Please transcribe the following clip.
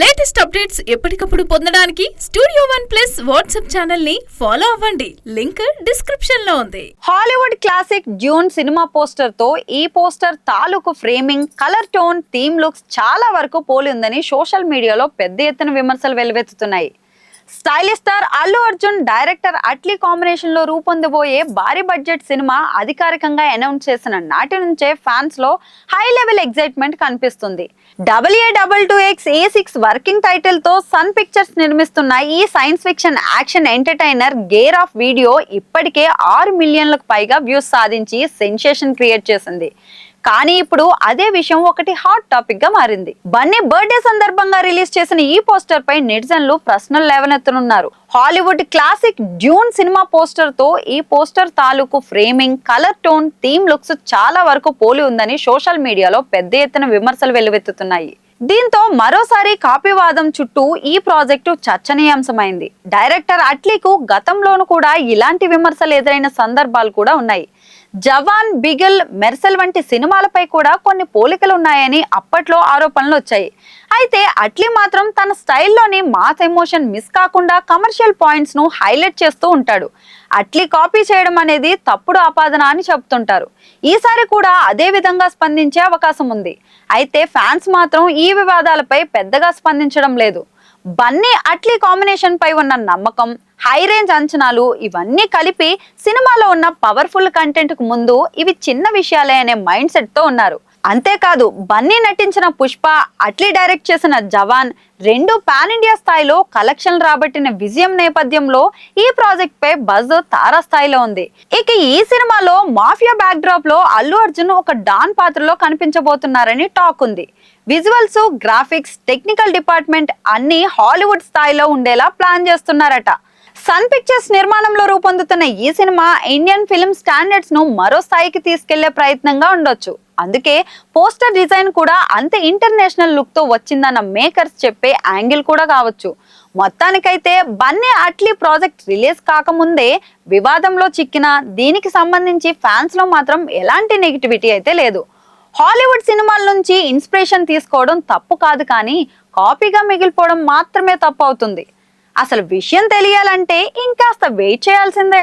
Latest updates ఎప్పటికప్పుడు పొందడానికి studio one plus WhatsApp ఛానల్ని ఫాలో అవ్వండి. లింక్ డిస్క్రిప్షన్లో ఉంది. హాలీవుడ్ క్లాసిక్ డ్యూన్ సినిమా పోస్టర్తో ఈ పోస్టర్ తాలూకు framing colour tone theme looks చాలా వరకు పోలి ఉందని సోషల్ మీడియాలో పెద్ద ఎత్తున విమర్శలు వెల్లువెత్తుతున్నాయి. Stylish star Allu Arjun director Atlee కాంబినేషన్లో రూపొందబోయే భారీ బడ్జెట్ సినిమా అధికారికంగా అనౌన్స్ చేసిన నాటి నుంచే ఫ్యాన్స్లో హై లెవెల్ ఎగ్జైట్మెంట్ కనిపిస్తుంది. WA double two X A six working టైటిల్తో సన్ పిక్చర్స్ నిర్మిస్తున్న ఈ science fiction action entertainer gear of video ఇప్పటికే ఆరు మిలియన్లకు పైగా వ్యూస్ సాధించి సెన్సేషన్ క్రియేట్ చేసింది. కానీ ఇప్పుడు అదే విషయం ఒకటి హాట్ టాపిక్గా మారింది. బన్నీ బర్త్డే సందర్భంగా రిలీజ్ చేసిన ఈ పోస్టర్ పై నెటిజన్లు ప్రశ్నలు లేవనెత్తనున్నారు. హాలీవుడ్ క్లాసిక్ డ్యూన్ సినిమా పోస్టర్తో ఈ పోస్టర్ తాలూకు framing colour tone theme looks చాలా వరకు పోలి ఉందని సోషల్ మీడియాలో పెద్ద ఎత్తున విమర్శలు వెల్లువెత్తుతున్నాయి. దీంతో మరోసారి కాపీవాదం చుట్టూ ఈ ప్రాజెక్టు చర్చనీయాంశమైంది. డైరెక్టర్ అట్లీకు గతంలోనూ కూడా ఇలాంటి విమర్శలు ఎదురైన సందర్భాలు కూడా ఉన్నాయి. జవాన్ బిగిల్ మెర్సెల్ వంటి సినిమాలపై కూడా కొన్ని పోలికలు ఉన్నాయని అప్పట్లో ఆరోపణలు వచ్చాయి. అయితే అట్లీ మాత్రం తన స్టైల్లోని మాస్ ఎమోషన్ మిస్ కాకుండా కమర్షియల్ పాయింట్స్ను హైలైట్ చేస్తూ ఉంటాడు. అట్లీ కాపీ చేయడం అనేది తప్పుడు ఆపాదన అని చెప్తుంటారు ఈసారి కూడా అదే విధంగా స్పందించే అవకాశం ఉంది. అయితే ఫ్యాన్స్ మాత్రం ఈ వివాదాలపై పెద్దగా స్పందించడం లేదు. బన్నీ అట్లీ కాంబినేషన్ పై ఉన్న నమ్మకం హై రేంజ్ అంచనాలు ఇవన్నీ కలిపి సినిమాలో ఉన్న పవర్ఫుల్ కంటెంట్కు ముందు ఇవి చిన్న విషయాలే అనే మైండ్ సెట్తో ఉన్నారు. అంతేకాదు బన్నీ నటించిన పుష్ప అట్లీ డైరెక్ట్ చేసిన జవాన్ రెండు పాన్ ఇండియా స్థాయిలో కలెక్షన్ రాబట్టిన విజయం నేపథ్యంలో ఈ ప్రాజెక్ట్ పై బజ్ తారాస్థాయిలో ఉంది. ఇక ఈ సినిమాలో మాఫియా బ్యాక్ డ్రాప్లో అల్లు అర్జున్ ఒక డాన్ పాత్రలో కనిపించబోతున్నారని టాక్ ఉంది. విజువల్స్ గ్రాఫిక్స్ టెక్నికల్ డిపార్ట్మెంట్ అన్ని హాలీవుడ్ స్థాయిలో ఉండేలా ప్లాన్ చేస్తున్నారట. సన్ పిక్చర్స్ నిర్మాణంలో రూపొందుతున్న ఈ సినిమా ఇండియన్ ఫిల్మ్ స్టాండర్డ్స్ను మరో స్థాయికి తీసుకెళ్ళే ప్రయత్నంగా ఉండొచ్చు. అందుకే పోస్టర్ డిజైన్ కూడా అంత ఇంటర్నేషనల్ లుక్తో వచ్చిందన్న మేకర్స్ చెప్పే యాంగిల్ కూడా కావచ్చు. మొత్తానికైతే బన్నీ అట్లీ ప్రాజెక్ట్ రిలీజ్ కాకముందే వివాదంలో చిక్కిన దీనికి సంబంధించి ఫ్యాన్స్లో మాత్రం ఎలాంటి నెగిటివిటీ అయితే లేదు. హాలీవుడ్ సినిమాల నుంచి ఇన్స్పిరేషన్ తీసుకోవడం తప్పు కాదు కానీ కాపీగా మిగిలిపోవడం మాత్రమే తప్పు అవుతుంది. అసలు విషయం తెలియాలంటే ఇంకాస్త వెయిట్ చేయాల్సిందే.